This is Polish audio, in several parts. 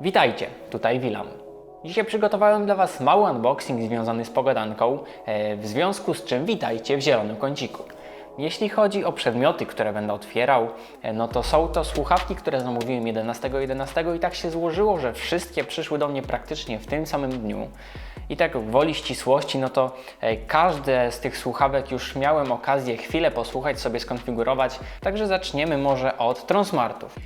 Witajcie, tutaj Wilam. Dzisiaj przygotowałem dla Was mały unboxing związany z pogadanką, e, w związku z czym witajcie w zielonym kąciku. Jeśli chodzi o przedmioty, które będę otwierał, e, no to są to słuchawki, które zamówiłem 11.11 i tak się złożyło, że wszystkie przyszły do mnie praktycznie w tym samym dniu. I tak woli ścisłości, no to e, każde z tych słuchawek już miałem okazję chwilę posłuchać, sobie skonfigurować, także zaczniemy może od Tronsmartów.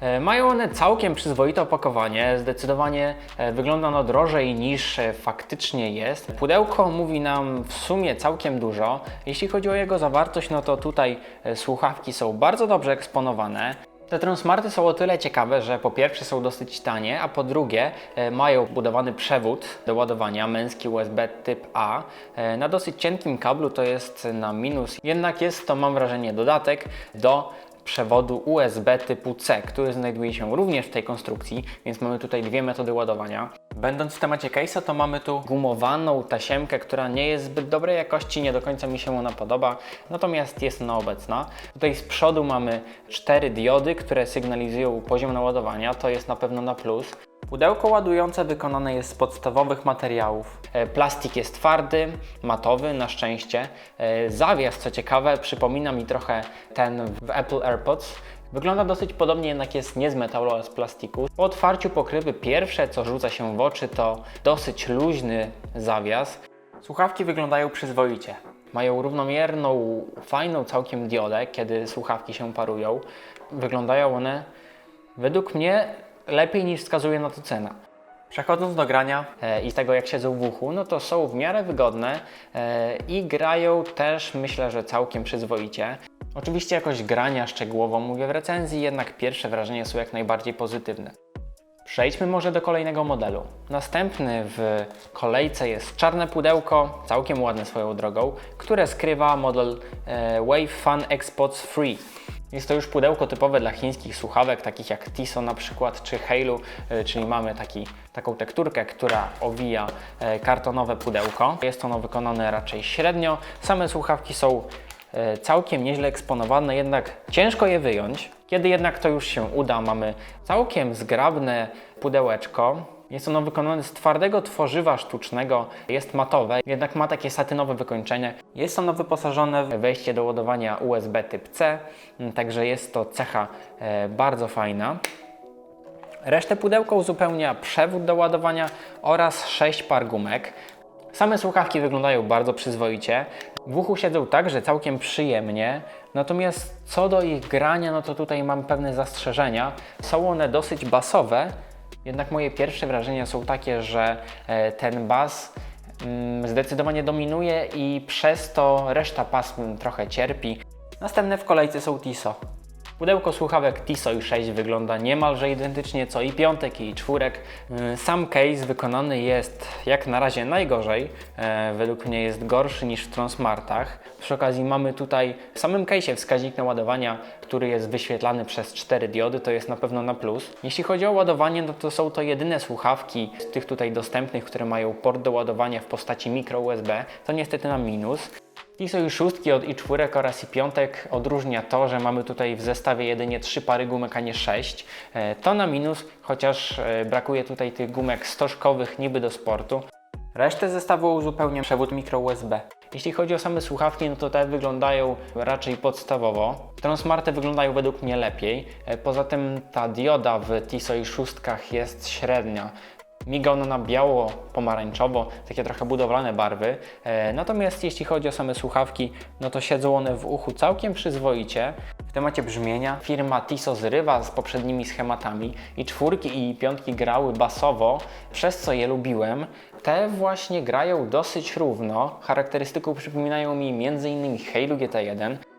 E, Mają one całkiem przyzwoite opakowanie, zdecydowanie e, wygląda ono drożej niż e, faktycznie jest. Pudełko mówi nam w sumie całkiem dużo. Jeśli chodzi o jego zawartość, no to tutaj słuchawki są bardzo dobrze eksponowane. Te Tronsmarty są o tyle ciekawe, że po pierwsze są dosyć tanie, a po drugie mają budowany przewód do ładowania męski USB typ A na dosyć cienkim kablu, to jest na minus. Jednak jest to, mam wrażenie, dodatek do przewodu USB typu C, który znajduje się również w tej konstrukcji, więc mamy tutaj dwie metody ładowania. Będąc w temacie case'a, to mamy tu gumowaną tasiemkę, która nie jest zbyt dobrej jakości, nie do końca mi się ona podoba, natomiast jest ona obecna. Tutaj z przodu mamy cztery diody, które sygnalizują poziom naładowania, to jest na pewno na plus. Pudełko ładujące wykonane jest z podstawowych materiałów. E, Plastik jest twardy, matowy na szczęście. E, Zawias, co ciekawe, przypomina mi trochę ten w Apple AirPods. Wygląda dosyć podobnie, jednak jest nie z metalu, ale z plastiku. Po otwarciu pokrywy pierwsze, co rzuca się w oczy, to dosyć luźny zawias. Słuchawki wyglądają przyzwoicie. Mają równomierną, fajną całkiem diodę, kiedy słuchawki się parują. Wyglądają one według mnie lepiej niż wskazuje na to cena. Przechodząc do grania e, i tego jak siedzą w uchu, no to są w miarę wygodne e, i grają też myślę, że całkiem przyzwoicie. Oczywiście jakość grania szczegółowo mówię w recenzji, jednak pierwsze wrażenia są jak najbardziej pozytywne. Przejdźmy może do kolejnego modelu. Następny w kolejce jest czarne pudełko, całkiem ładne swoją drogą, które skrywa model e, Wave Fun Xpods Free. Jest to już pudełko typowe dla chińskich słuchawek, takich jak Tiso na przykład, czy Halo, e, czyli mamy taki, taką tekturkę, która owija e, kartonowe pudełko. Jest ono wykonane raczej średnio. Same słuchawki są e, całkiem nieźle eksponowane, jednak ciężko je wyjąć. Kiedy jednak to już się uda, mamy całkiem zgrabne pudełeczko. Jest ono wykonane z twardego tworzywa sztucznego, jest matowe, jednak ma takie satynowe wykończenie. Jest ono wyposażone w wejście do ładowania USB typ C, m, także jest to cecha e, bardzo fajna. Resztę pudełka uzupełnia przewód do ładowania oraz 6 par gumek. Same słuchawki wyglądają bardzo przyzwoicie. W uchu siedzą także całkiem przyjemnie. Natomiast co do ich grania, no to tutaj mam pewne zastrzeżenia. Są one dosyć basowe, jednak moje pierwsze wrażenia są takie, że e, ten bas mm, zdecydowanie dominuje i przez to reszta pasm trochę cierpi. Następne w kolejce są Tiso. Pudełko słuchawek Tiso i 6 wygląda niemalże identycznie co i piątek i czwórek. Yy, Sam case wykonany jest jak na razie najgorzej. E, Według mnie jest gorszy niż w Tronsmartach. Przy okazji mamy tutaj w samym case'ie wskaźnik naładowania, który jest wyświetlany przez 4 diody, to jest na pewno na plus. Jeśli chodzi o ładowanie, no to są to jedyne słuchawki z tych tutaj dostępnych, które mają port do ładowania w postaci micro USB. To niestety na minus. Tiso i od i czwórek oraz i piątek odróżnia to, że mamy tutaj w zestawie jedynie trzy pary gumek, a nie sześć. E, To na minus, chociaż e, brakuje tutaj tych gumek stożkowych niby do sportu. Resztę zestawu uzupełnia przewód micro USB. Jeśli chodzi o same słuchawki, no to te wyglądają raczej podstawowo. Transmarty wyglądają według mnie lepiej. E, Poza tym ta dioda w Tiso i szóstkach jest średnia. Miga ona na biało-pomarańczowo, takie trochę budowlane barwy. E, natomiast jeśli chodzi o same słuchawki, no to siedzą one w uchu całkiem przyzwoicie. W temacie brzmienia firma Tiso zrywa z poprzednimi schematami i czwórki i piątki grały basowo, przez co je lubiłem. Te właśnie grają dosyć równo. Charakterystyką przypominają mi m.in. Halo GT1.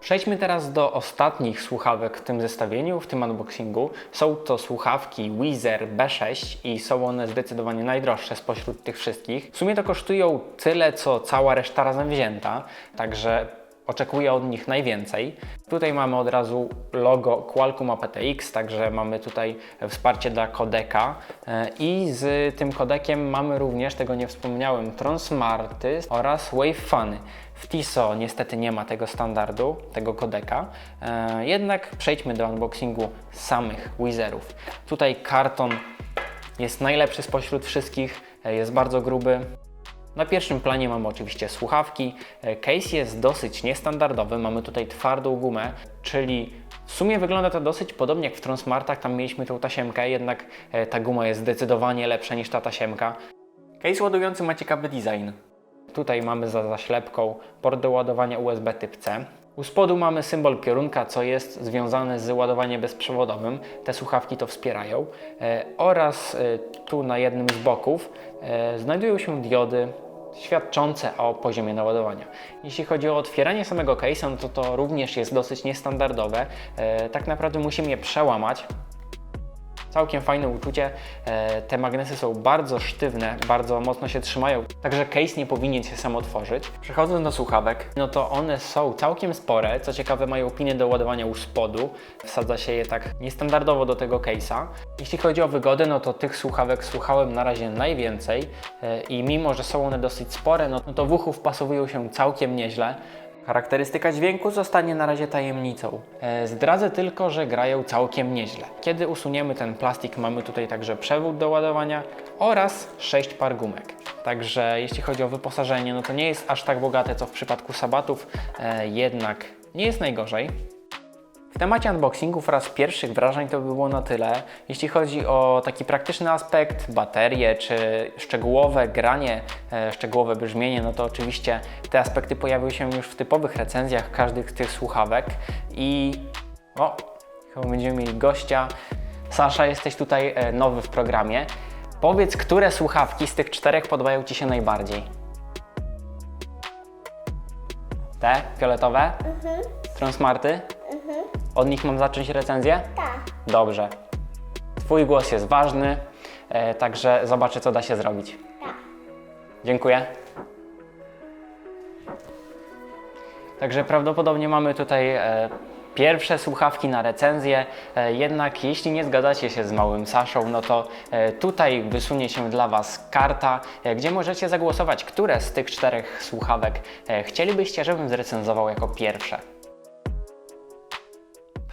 Przejdźmy teraz do ostatnich słuchawek w tym zestawieniu, w tym unboxingu. Są to słuchawki Weezer B6 i są one zdecydowanie najdroższe spośród tych wszystkich. W sumie to kosztują tyle, co cała reszta razem wzięta, także oczekuję od nich najwięcej. Tutaj mamy od razu logo Qualcomm aptX, także mamy tutaj wsparcie dla kodeka E, i z tym kodekiem mamy również, tego nie wspomniałem, Tronsmarty oraz Wave Funy. W TISO niestety nie ma tego standardu, tego kodeka, e, jednak przejdźmy do unboxingu samych Wizerów. Tutaj karton jest najlepszy spośród wszystkich, e, jest bardzo gruby. Na pierwszym planie mamy oczywiście słuchawki. E, Case jest dosyć niestandardowy, mamy tutaj twardą gumę, czyli w sumie wygląda to dosyć podobnie jak w Transmartach, tam mieliśmy tą tasiemkę, jednak e, ta guma jest zdecydowanie lepsza niż ta tasiemka. Case ładujący ma ciekawy design. Tutaj mamy za zaślepką port do ładowania USB typ C. U spodu mamy symbol piorunka, co jest związane z ładowaniem bezprzewodowym. Te słuchawki to wspierają. E, oraz e, tu na jednym z boków e, znajdują się diody świadczące o poziomie naładowania. Jeśli chodzi o otwieranie samego case'a, no to to również jest dosyć niestandardowe. Tak naprawdę musimy je przełamać, Całkiem fajne uczucie. E, Te magnesy są bardzo sztywne, bardzo mocno się trzymają, także case nie powinien się sam otworzyć. Przechodząc do słuchawek, no to one są całkiem spore. Co ciekawe, mają piny do ładowania u spodu. Wsadza się je tak niestandardowo do tego case'a. Jeśli chodzi o wygodę, no to tych słuchawek słuchałem na razie najwięcej e, i mimo, że są one dosyć spore, no no to w uchu wpasowują się całkiem nieźle. Charakterystyka dźwięku zostanie na razie tajemnicą. E, Zdradzę tylko, że grają całkiem nieźle. Kiedy usuniemy ten plastik, mamy tutaj także przewód do ładowania oraz 6 par gumek. Także jeśli chodzi o wyposażenie, no to nie jest aż tak bogate co w przypadku sabatów, e, jednak nie jest najgorzej. W temacie unboxingów oraz pierwszych wrażeń to by było na tyle. Jeśli chodzi o taki praktyczny aspekt, baterie czy szczegółowe granie, e, szczegółowe brzmienie, no to oczywiście te aspekty pojawiły się już w typowych recenzjach każdych z tych słuchawek i o, chyba będziemy mieli gościa. Sasza, jesteś tutaj e, nowy w programie. Powiedz, które słuchawki z tych czterech podobają Ci się najbardziej? Te fioletowe? Transmarty? Od nich mam zacząć recenzję? Tak. Dobrze. Twój głos jest ważny, e, także zobaczę, co da się zrobić. Tak. Dziękuję. Także prawdopodobnie mamy tutaj e, pierwsze słuchawki na recenzję. E, jednak jeśli nie zgadzacie się z małym Saszą, no to e, tutaj wysunie się dla Was karta, e, gdzie możecie zagłosować, które z tych czterech słuchawek e, chcielibyście, żebym zrecenzował jako pierwsze.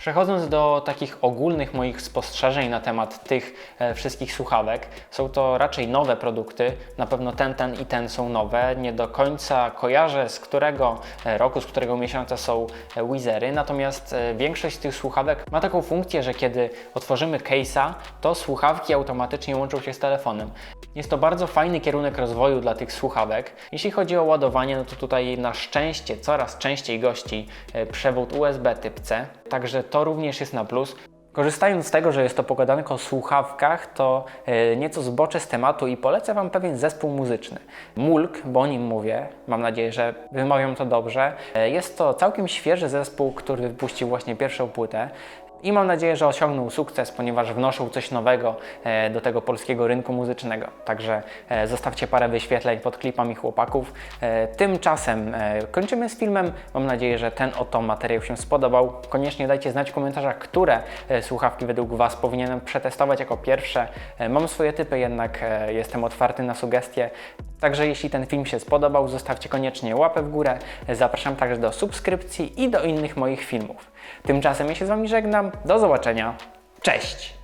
Przechodząc do takich ogólnych moich spostrzeżeń na temat tych e, wszystkich słuchawek, są to raczej nowe produkty. Na pewno ten, ten i ten są nowe. Nie do końca kojarzę z którego e, roku, z którego miesiąca są e, Wizery, natomiast większość z tych słuchawek ma taką funkcję, że kiedy otworzymy case'a, to słuchawki automatycznie łączą się z telefonem. Jest to bardzo fajny kierunek rozwoju dla tych słuchawek. Jeśli chodzi o ładowanie, no to tutaj na szczęście coraz częściej gości e, przewód USB typ C, także to również jest na plus. Korzystając z tego, że jest to pogadanko o słuchawkach, to e, nieco zboczę z tematu i polecę Wam pewien zespół muzyczny. Mulk, bo o nim mówię, mam nadzieję, że wymawiam to dobrze. E, Jest to całkiem świeży zespół, który wypuścił właśnie pierwszą płytę. I mam nadzieję, że osiągnął sukces, ponieważ wnoszą coś nowego e, do tego polskiego rynku muzycznego. Także e, zostawcie parę wyświetleń pod klipami chłopaków. E, Tymczasem kończymy z filmem. Mam nadzieję, że ten oto materiał się spodobał. Koniecznie dajcie znać w komentarzach, które słuchawki według Was powinienem przetestować jako pierwsze. Mam swoje typy, jednak jestem otwarty na sugestie. Także jeśli ten film się spodobał, zostawcie koniecznie łapę w górę. Zapraszam także do subskrypcji i do innych moich filmów. Tymczasem ja się z Wami żegnam. Do zobaczenia. Cześć!